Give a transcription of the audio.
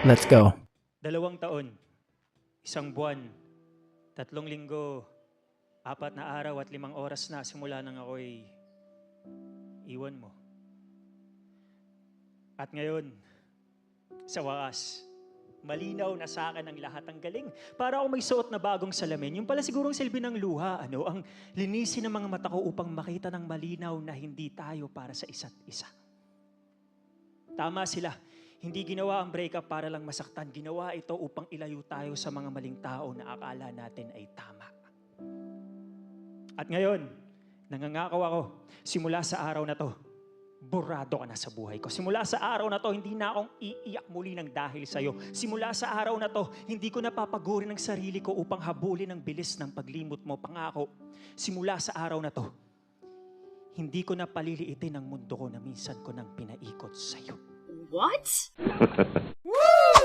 Let's go. Dalawang taon, isang buwan, tatlong linggo, apat na araw at limang oras na simula nang ako'y iwan mo. At ngayon, sa wakas, malinaw na sa akin ang lahat ang galing. Para ako may suot na bagong salamin. Yung pala sigurong silbi ng luha, ano, ang linisin ng mga mata ko upang makita ng malinaw na hindi tayo para sa isa't isa. Tama sila. Hindi ginawa ang breakup para lang masaktan. Ginawa ito upang ilayo tayo sa mga maling tao na akala natin ay tama. At ngayon, nangangakaw ako, simula sa araw na to, borado ka na sa buhay ko. Simula sa araw na to, hindi na akong iiyak muli ng dahil sa'yo. Simula sa araw na to, hindi ko napapaguri ng sarili ko upang habulin ang bilis ng paglimot mo. Pangako, simula sa araw na to, hindi ko na paliliitin ang mundo ko na minsan ko nang pinaikot sa'yo. What? Woo!